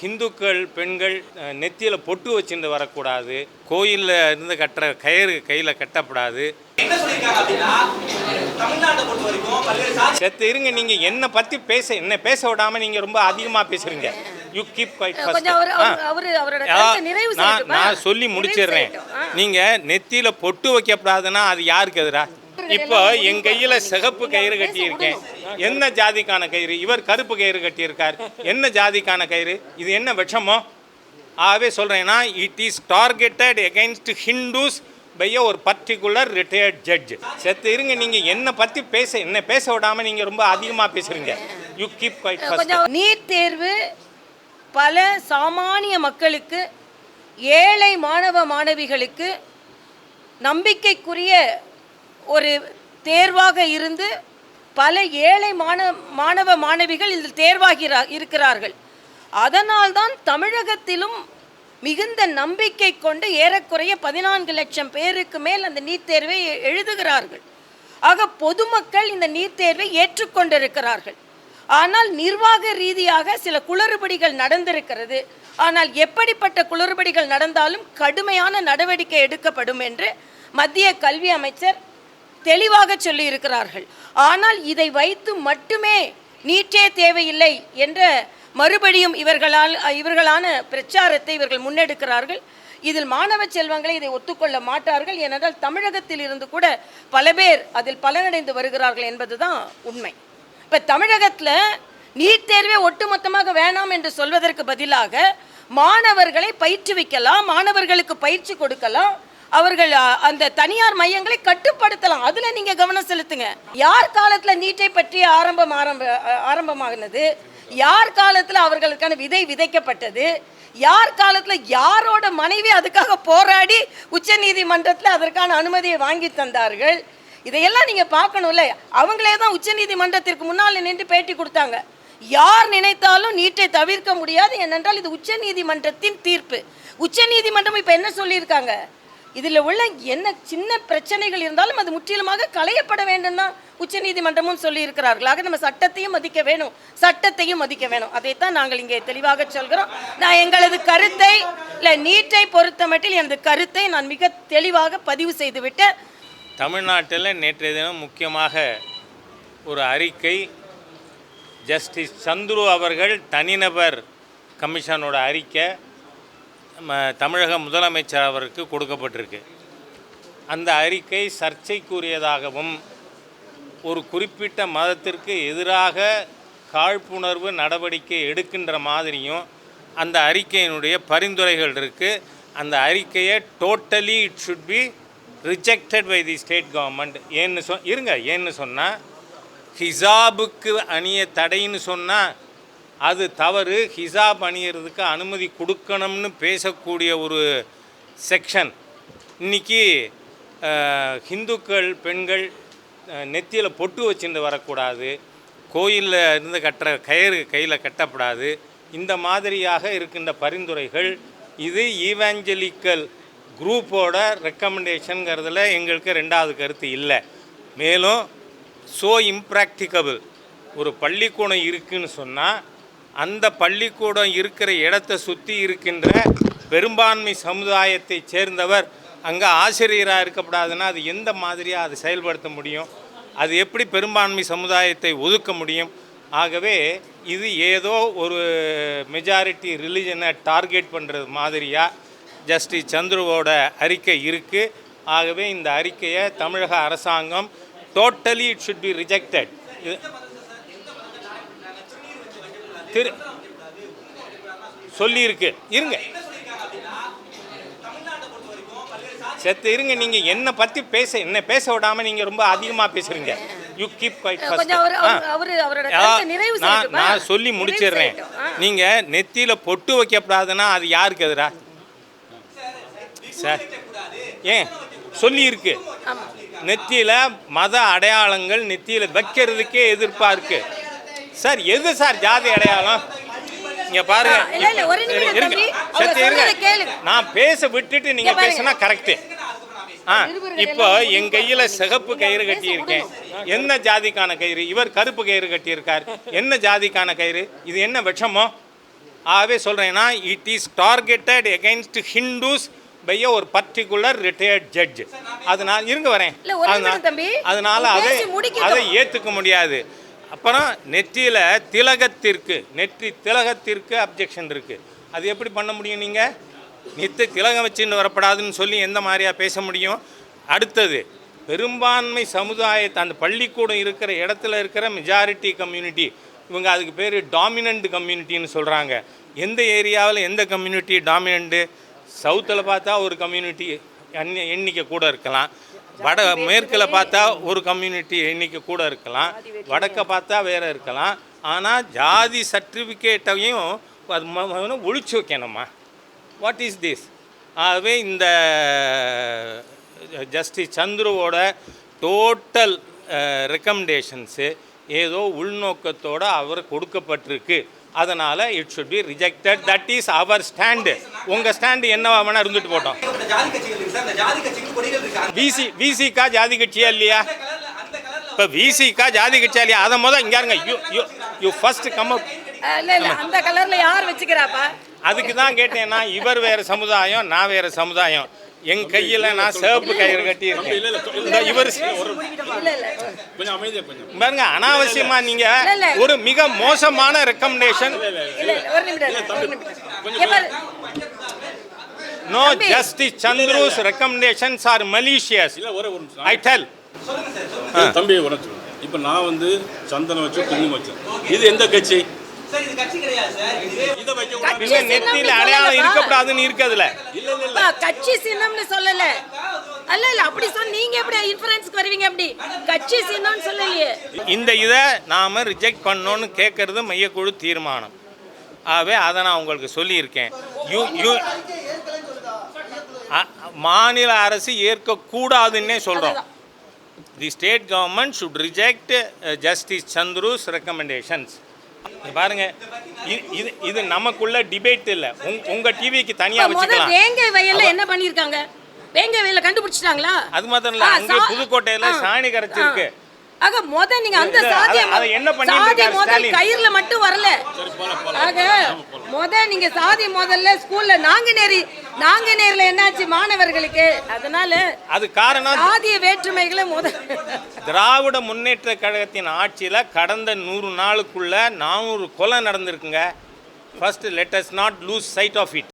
ஹிந்துக்கள் பெண்கள் நெத்தியில பொட்டு வச்சுட்டு வரக்கூடாது. கோயில்ல இருந்து கட்டுற கயிறு கையில சாதி செத்து இருங்க நீங்க என்ன பத்தி பேச என்ன பேச விடாம நீங்க ரொம்ப அதிகமா பேசுறீங்க. யூ கீப் குவைட் கொஞ்சம் அவரு அவரு- அவரு அவரோட கருத்தை நிறைவு நான் சொல்லி முடிச்சிடுறேன். செய்யட்டும். ஆ. நீங்க நெத்தியில பொட்டு வைக்கப்படாதுன்னா அது யாருக்கு எதிரா? இப்போ என் கையில சிகப்பு கயிறு கட்டியிருக்கேன். என்ன ஜாதிக்கான கயிறு? இவர் கருப்பு கயிறு கட்டியிருக்கார். என்ன ஜாதிக்கான கயிறு? இது என்ன விஷமோ? ஆகவே சொல்றேன்னா it is targeted against Hindus by ஒரு பர்டிகுலர் ரிட்டையர்ட் ஜட்ஜ் செத்து இருங்க நீங்க என்ன பத்தி பேச என்ன பேச விடாம நீங்க ரொம்ப அதிகமா பேசுறீங்க. யூ கீப் குவைட் நீட் தேர்வு பல சாமானிய மக்களுக்கு ஏழை மாணவ மாணவிகளுக்கு நம்பிக்கைக்குரிய ஒரு தேர்வாக இருந்து பல ஏழை மாணவ மாணவ மாணவிகள் இதில் தேர்வாகிறா இருக்கிறார்கள். அதனால்தான் தமிழகத்திலும் மிகுந்த நம்பிக்கை கொண்டு ஏறக்குறைய பதினான்கு லட்சம் பேருக்கு மேல் அந்த நீட் தேர்வை எழுதுகிறார்கள். ஆக பொதுமக்கள் இந்த நீட் தேர்வை ஏற்றுக்கொண்டிருக்கிறார்கள். ஆனால் நிர்வாக ரீதியாக சில குளறுபடிகள் நடந்திருக்கிறது. ஆனால் எப்படிப்பட்ட குளறுபடிகள் நடந்தாலும் கடுமையான நடவடிக்கை எடுக்கப்படும் என்று மத்திய கல்வி அமைச்சர் தெளிவாக சொல்லி இருக்கிறார்கள். ஆனால் இதை வைத்து மட்டுமே நீட்டே தேவையில்லை என்ற மறுபடியும் இவர்களால் இவர்களான பிரச்சாரத்தை இவர்கள் முன்னெடுக்கிறார்கள். இதில் மாணவ செல்வங்களை இதை ஒத்துக்கொள்ள மாட்டார்கள். ஏனென்றால் தமிழகத்தில் இருந்து கூட பல பேர் அதில் பலனடைந்து வருகிறார்கள் என்பதுதான் உண்மை. இப்போ தமிழகத்தில் நீட் தேர்வே ஒட்டுமொத்தமாக வேணாம் என்று சொல்வதற்கு பதிலாக மாணவர்களை பயிற்றுவிக்கலாம் மாணவர்களுக்கு பயிற்சி கொடுக்கலாம் அவர்கள் அந்த தனியார் மையங்களை கட்டுப்படுத்தலாம். அதுல நீங்க கவனம் செலுத்துங்க. யார் காலத்துல நீட்டை பற்றி ஆரம்பம் ஆரம்ப ஆரம்பமாகினது யார் காலத்துல அவர்களுக்கான விதை விதைக்கப்பட்டது? யார் காலத்துல யாரோட மனைவி அதுக்காக போராடி உச்சநீதிமன்றத்தில் அதற்கான அனுமதியை வாங்கி தந்தார்கள்? இதையெல்லாம் நீங்க பார்க்கணும்ல. அவங்களே தான் உச்சநீதிமன்றத்திற்கு முன்னால் நின்று பேட்டி கொடுத்தாங்க. யார் நினைத்தாலும் நீட்டை தவிர்க்க முடியாது. ஏனென்றால் இது உச்ச நீதிமன்றத்தின் தீர்ப்பு. உச்ச நீதிமன்றம் இப்போ என்ன சொல்லியிருக்காங்க? இதில் உள்ள என்ன சின்ன பிரச்சனைகள் இருந்தாலும் அது முற்றிலுமாக களையப்பட வேண்டும் தான் உச்சநீதிமன்றமும் சொல்லியிருக்கிறார்கள். ஆக நம்ம சட்டத்தையும் மதிக்க வேணும். சட்டத்தையும் மதிக்க வேணும். அதைத்தான் நாங்கள் இங்கே தெளிவாக சொல்கிறோம். நான் எங்களது கருத்தை இல்லை நீட்டை பொறுத்த மட்டில் எனது கருத்தை நான் மிக தெளிவாக பதிவு செய்துவிட்டேன் தமிழ்நாட்டில் நேற்றைய தினம் முக்கியமாக ஒரு அறிக்கை ஜஸ்டிஸ் சந்துரு அவர்கள் தனிநபர் கமிஷனோட அறிக்கை தமிழக முதலமைச்சர் அவருக்கு கொடுக்கப்பட்டிருக்கு. அந்த அறிக்கை சர்ச்சைக்குரியதாகவும் ஒரு குறிப்பிட்ட மதத்திற்கு எதிராக காழ்ப்புணர்வு நடவடிக்கை எடுக்கின்ற மாதிரியும் அந்த அறிக்கையினுடைய பரிந்துரைகள் இருக்குது அந்த அறிக்கையை totally it should be rejected by the state government ஏன்னு சொ இருங்க ஏன்னு சொன்னால் ஹிசாபுக்கு அணிய தடைன்னு சொன்னால் அது தவறு. ஹிசாப் அணியறதுக்கு அனுமதி கொடுக்கணும்னு பேசக்கூடிய ஒரு செக்ஷன். இன்னைக்கு ஹிந்துக்கள் பெண்கள் நெத்தியில் பொட்டு வச்சுட்டு வரக்கூடாது. கோயிலில் இருந்து கட்டுற கயிறு கையில் கட்டக்கூடாது இந்த மாதிரியாக இருக்கின்ற பரிந்துரைகள் இது ஈவாஞ்சலிக்கல் குரூப்போட ரெக்கமெண்டேஷனுங்கிறதுல எங்களுக்கு ரெண்டாவது கருத்து இல்லை. மேலும் ஸோ இம்ப்ராக்டிகபிள் ஒரு பள்ளிக்கூடம் இருக்குதுன்னு சொன்னால் அந்த பள்ளிக்கூடம் இருக்கிற இடத்தை சுற்றி இருக்கின்ற பெரும்பான்மை சமுதாயத்தை சேர்ந்தவர் அங்கே ஆசிரியராக இருக்கக்கூடாதுன்னா அது எந்த மாதிரியாக அது செயல்படுத்த முடியும்? அது எப்படி பெரும்பான்மை சமுதாயத்தை ஒதுக்க முடியும்? ஆகவே இது ஏதோ ஒரு மெஜாரிட்டி ரிலிஜனை டார்கெட் பண்ணுறது மாதிரியாக ஜஸ்டிஸ் சந்துருவோட அறிக்கை இருக்குது ஆகவே இந்த அறிக்கையை தமிழக அரசாங்கம் totally it should be rejected திரு சொல்லியிருக்கு. இருங்க. செத்து இருங்க. நீங்க என்ன பத்தி பேச என்ன பேச விடாம நீங்க ரொம்ப அதிகமா பேசுறீங்க. யூ கீப் நான்? நான் சொல்லி முடிச்சிடுறேன். செய்யட்டும். ஆ. நீங்க நெத்தியில பொட்டு வைக்கப்படாதுன்னா அது யாருக்கு எதிரா? சார். ஏன்? சொல்லி இருக்கு நெத்தியில மத அடையாளங்கள் நெத்தியில வைக்கிறதுக்கே எதிர்ப்பா இருக்கு. சார் எது சார் ஜாதி அடையாளம்? இங்க பாருங்க. இருங்க. நான் பேச விட்டுட்டு நீங்க. பேசினா கரெக்ட் ஆ இப்போ என் கையில சிகப்பு கயிறு கட்டியிருக்கேன். என்ன ஜாதிக்கான கயிறு? இவர் கருப்பு கயிறு கட்டியிருக்கார். என்ன ஜாதிக்கான கயிறு? இது என்ன விஷமோ? ஆகவே சொல்கிறேன்னா it is targeted against Hindus by ஒரு பர்டிகுலர் ரிட்டையர்ட் ஜட்ஜ் அதனால் இருங்க வரேன். அதனால் அதை. அதை ஏற்றுக்க முடியாது. அப்புறம் நெற்றியில் திலகத்திற்கு நெற்றி திலகத்திற்கு அப்ஜெக்ஷன் இருக்குது அது எப்படி பண்ண முடியும் நீங்கள் நித்த திலகம் வச்சுன்னு வரப்படாதுன்னு சொல்லி எந்த மாதிரியா பேச முடியும்? அடுத்தது பெரும்பான்மை சமுதாயத்தை அந்த பள்ளிக்கூடம் இருக்கிற இடத்துல இருக்கிற மெஜாரிட்டி கம்யூனிட்டி இவங்க அதுக்கு பேர் டாமினண்ட் கம்யூனிட்டின்னு சொல்கிறாங்க எந்த ஏரியாவில் எந்த கம்யூனிட்டி டாமினண்ட்டு சவுத்தில் பார்த்தா ஒரு கம்யூனிட்டி எண்ணிக்கை கூட இருக்கலாம். வட மேற்கில் பார்த்தா ஒரு கம்யூனிட்டி எண்ணிக்கை கூட இருக்கலாம். வடக்க பார்த்தா வேற இருக்கலாம். ஆனால் ஜாதி சர்டிஃபிகேட்டையும் அது ஒழிச்சு வைக்கணுமா? வாட் இஸ் திஸ் ஆகவே இந்த ஜஸ்டிஸ் சந்துருவோட டோட்டல் ரெக்கமெண்டேஷன்ஸு ஏதோ உள்நோக்கத்தோட அவர் கொடுக்கப்பட்டிருக்கு. அதனால் it should be rejected that is our stand உங்கள் ஸ்டாண்டு என்னவா வேணா இருந்துட்டு போட்டோம். விசி விசிக்கா ஜாதி கட்சியா இல்லையா? இப்போ விசிக்கா ஜாதி கட்சியா இல்லையா? அதை முதல் இங்கே இருங்க you you you first come up அந்த கலர்ல யார் வச்சுக்கிறாப்பா? அதுக்கு தான் கேட்டேன்னா இவர் வேறு சமுதாயம் நான் வேறு சமுதாயம். என் கையில் நான் சிவப்பு கயிறு கட்டியிருக்கேன் இந்த இவர் இல்ல இல்ல கொஞ்சம் அமைதியா கொஞ்சம் பாருங்க அனாவசியமா நீங்க. ஒரு மிக மோசமான recommendation. No. Justice Chandru's recommendations are malicious I tell தம்பி இப்போ நான் வந்து சந்தனம் வச்சு குங்குமம் வச்சேன் இது எந்த கட்சி நெத்தியில அடையாளம். இருக்கக்கூடாதுன்னு இருக்குதுல கட்சி சின்னம்னு சொல்லல. அல்ல இல்ல அப்படி சொன்ன நீங்க எப்படி இன்ஃபரன்ஸ்க்கு வருவீங்க அப்படி? கட்சி சின்னம்னு சொல்லலையே. இந்த இதை நாம் ரிஜெக்ட் பண்ணோன்னு கேட்கறது மையக்குழு தீர்மானம். ஆகவே அதை நான் உங்களுக்கு சொல்லியிருக்கேன். யூ யூ மாநில அரசு ஏற்கக்கூடாதுன்னே சொல்கிறோம் the state government should reject justice Chandru's recommendations பாருங்க. இது இது நமக்குள்ள டிபேட் இல்லை. உங் உங்கள் டிவிக்கு முத வச்சுக்கலாம். வேங்கை வயல்ல என்ன பண்ணிருக்காங்க? வேங்கை வயல்ல கண்டுபிடிச்சிட்டாங்களா? அது மாத்திரம் இல்ல. அங்கே புதுக்கோட்டையில சாணி கரைச்சிருக்கு. ஆக முத நீங்க அந்த சாதிய என்ன சாதி முதல்? கயிறுல மட்டும் வரல. ஆக முத நீங்க சாதி முதல்ல ஸ்கூல்ல நாங்குநேரி நாங்குநேரில என்னாச்சு மாணவர்களுக்கு? அதனால அது காரணம் சாதிய வேற்றுமைகளை முத திராவிட முன்னேற்ற கழகத்தின் ஆட்சியில் கடந்த நூறு நாளுக்குள்ள நானூறு கொலை நடந்திருக்குங்க. First let us not lose sight of it